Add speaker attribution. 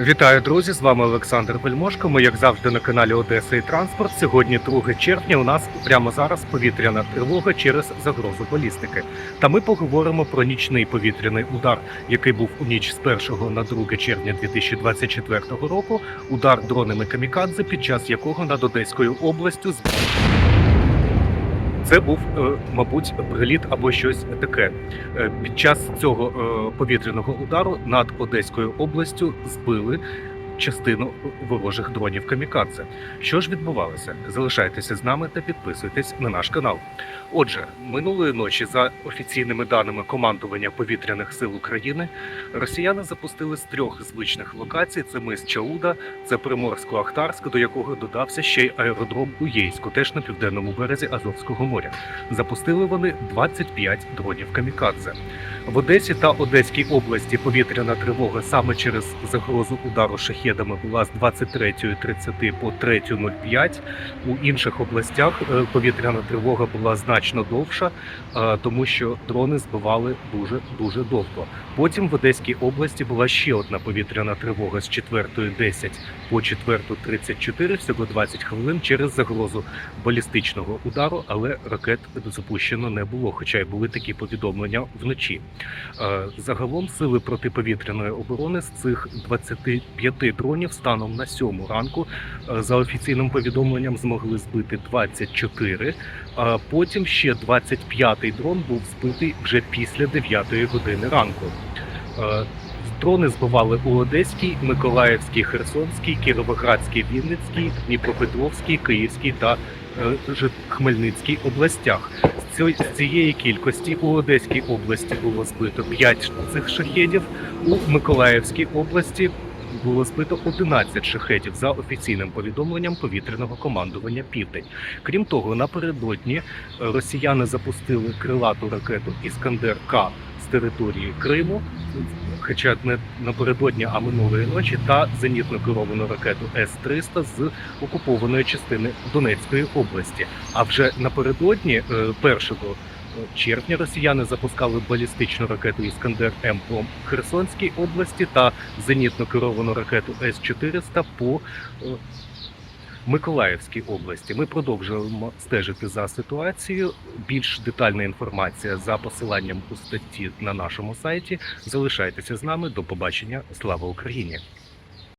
Speaker 1: Вітаю, друзі! З вами Олександр Вельмошко. Ми, як завжди, на каналі Одеса і Транспорт. Сьогодні 2 червня. У нас прямо зараз повітряна тривога через загрозу балістики. Та ми поговоримо про нічний повітряний удар, який був у ніч з 1 на 2 червня 2024 року. Удар дронами камікадзе, під час якого над Одеською областю це був, е, мабуть, приліт або щось таке. Е, Під час цього е, повітряного удару над Одеською областю збили частину ворожих дронів камікадзе. Що ж відбувалося? Залишайтеся з нами та підписуйтесь на наш канал. Отже, минулої ночі, за офіційними даними командування повітряних сил України, росіяни запустили з трьох звичних локацій: це мис Чауда, це Приморсько-Ахтарськ, до якого додався ще й аеродром у Єйську, теж на південному березі Азовського моря. Запустили вони 25 дронів камікадзе. В Одесі та Одеській області повітряна тривога саме через загрозу удару шахедами була з 23.30 по 3.05. У інших областях е, повітряна тривога була значно довша, е, тому що дрони збивали дуже дуже довго. Потім в Одеській області була ще одна повітряна тривога з 4.10 по 4.34, всього 20 хвилин через загрозу балістичного удару, але ракет запущено не було, хоча й були такі повідомлення вночі. Е, Загалом сили протиповітряної оборони з цих 25 дронів станом на 7 ранку е, за офіційним повідомленням змогли збити 24. А потім ще 25-й дрон був збитий вже після 9 години ранку. Е, Дрони збивали у Одеській, Миколаївській, Херсонській, Кіровоградській, Вінницькій, Дніпропетровській, Київській та е, Хмельницькій областях. З цієї кількості у Одеській області було збито 5 цих шахедів, у Миколаївській області було збито 11 шахетів за офіційним повідомленням повітряного командування Південь. Крім того, напередодні е, росіяни запустили крилату ракету Іскандер К з території Криму, хоча не напередодні, а минулої ночі, та зенітно керовану ракету С-300 з окупованої частини Донецької області. А вже напередодні, е, 1 червня, росіяни запускали балістичну ракету Іскандер М по Херсонській області та зенітно керовану ракету С-400 по е, Миколаївській області. Ми продовжуємо стежити за ситуацією. Більш детальна інформація за посиланням у статті на нашому сайті. Залишайтеся з нами. До побачення. Слава Україні!